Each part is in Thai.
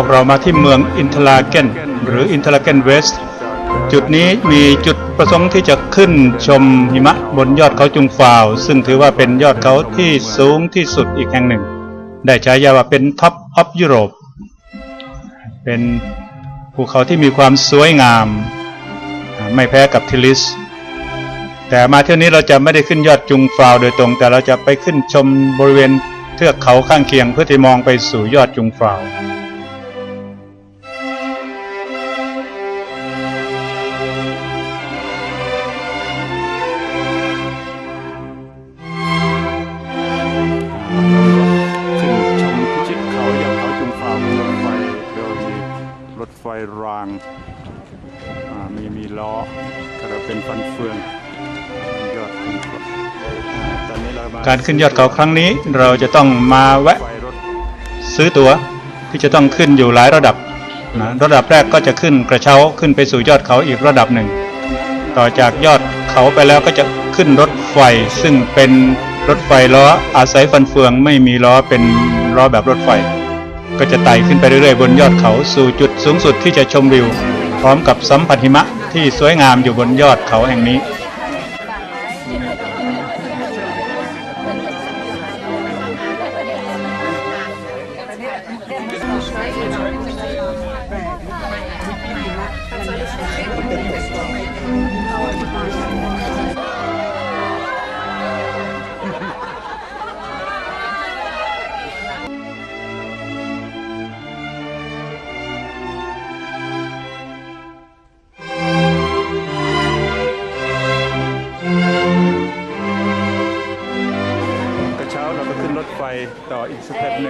วกเรามาที่เมืองอินทราเกนหรืออินทราเกนเวสต์จุดนี้มีจุดประสงค์ที่จะขึ้นชมหิมะบนยอดเขาจุงฟาว ซึ่งถือว่าเป็นยอดเขาที่สูงที่สุดอีกแห่งหนึ่ง ได้ฉายาว่าเป็นท็อปออฟยุโรป เป็นภูเขาที่มีความสวยงาม ไม่แพ้กับทิลิส แต่มาเที่ยวนี้เราจะไม่ได้ขึ้นยอดจุงฟาวโดยตรง แต่เราจะไปขึ้นชมบริเวณเทือกเขาข้างเคียงเพื่อที่มองไปสู่ยอดจุงฟาว ไฟรางมีมีล้อกระเป็นฟันเฟืองยอดการขึ้นยอดเขาครั้งนี้เราจะต้องมาแวะซื้อตั๋วที่จะต้องขึ้นอยู่หลายระดับนะระดับแรกก็จะขึ้นกระเช้าขึ้นไปสู่ยอดเขาอีกระดับหนึ่ง ต่อจากยอดเขาไปแล้วก็จะขึ้นรถไฟ ซึ่งเป็นรถไฟล้ออาศัยฟันเฟืองไม่มีล้อเป็นล้อแบบรถไฟ ก็จะไต่ขึ้นไปเรื่อยๆ บนยอดเขาสู่จุดสูงสุดที่จะชมวิว พร้อมกับสัมผัสหิมะที่สวยงามอยู่บนยอดเขาแห่งนี้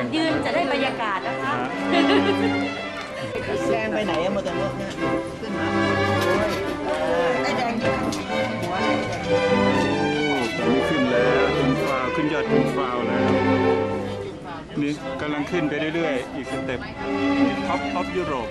งยืนจะได้บรรยากาศนะคะแดงไปไหนอะมอเตอร์รถเนี่ยขึ้นมาไอ้แดงอยู่หัวไอ้แดงโอ้ตอนนี้ขึ้นแล้วจุงฟาวขึ้นยอดจุงฟาวแล้วนี่กำลังขึ้นไปเรื่อยๆ อีกสเต็ปท็อปท็อปยุโรป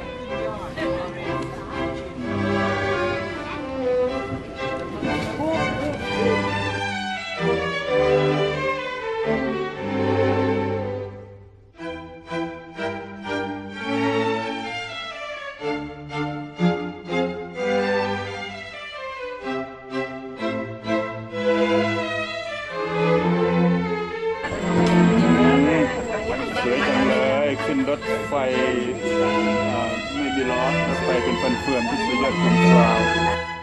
ไปเป็นฟันเฟือนที่สุดยอดของฟาว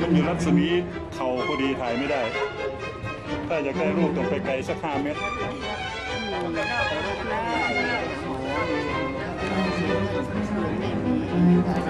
มันอยู่รัศมีเข่าพอดีถ่ายไม่ได้ ถ้าอยากได้รูปต้องไปไกลสักห้าเมตร